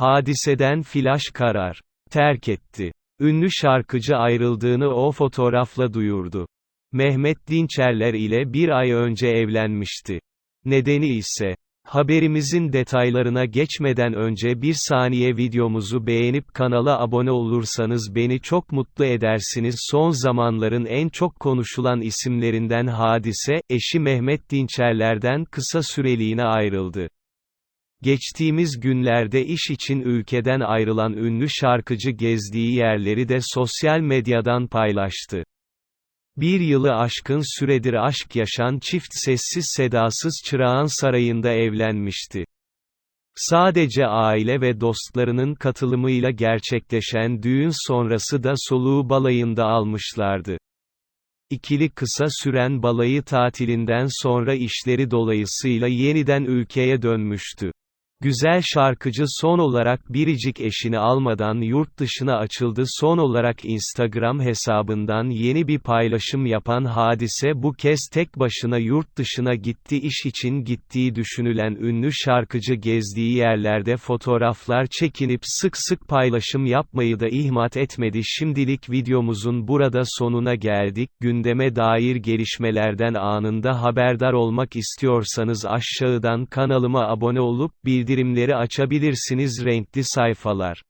Hadiseden flash karar. Terk etti. Ünlü şarkıcı ayrıldığını o fotoğrafla duyurdu. Mehmet Dinçerler ile bir ay önce evlenmişti. Nedeni ise, haberimizin detaylarına geçmeden önce bir saniye videomuzu beğenip kanala abone olursanız beni çok mutlu edersiniz. Son zamanların en çok konuşulan isimlerinden Hadise, eşi Mehmet Dinçerler'den kısa süreliğine ayrıldı. Geçtiğimiz günlerde iş için ülkeden ayrılan ünlü şarkıcı gezdiği yerleri de sosyal medyadan paylaştı. Bir yılı aşkın süredir aşk yaşan çift sessiz sedasız Çırağan Sarayı'nda evlenmişti. Sadece aile ve dostlarının katılımıyla gerçekleşen düğün sonrası da soluğu balayında almışlardı. İkili kısa süren balayı tatilinden sonra işleri dolayısıyla yeniden ülkeye dönmüştü. Güzel şarkıcı son olarak biricik eşini almadan yurt dışına açıldı. Son olarak Instagram hesabından yeni bir paylaşım yapan hadise bu kez tek başına yurt dışına gitti. İş için gittiği düşünülen ünlü şarkıcı gezdiği yerlerde fotoğraflar çekinip sık sık paylaşım yapmayı da ihmal etmedi. Şimdilik videomuzun burada sonuna geldik. Gündeme dair gelişmelerden anında haberdar olmak istiyorsanız aşağıdan kanalıma abone olup bildirimleri açabilirsiniz renkli sayfalar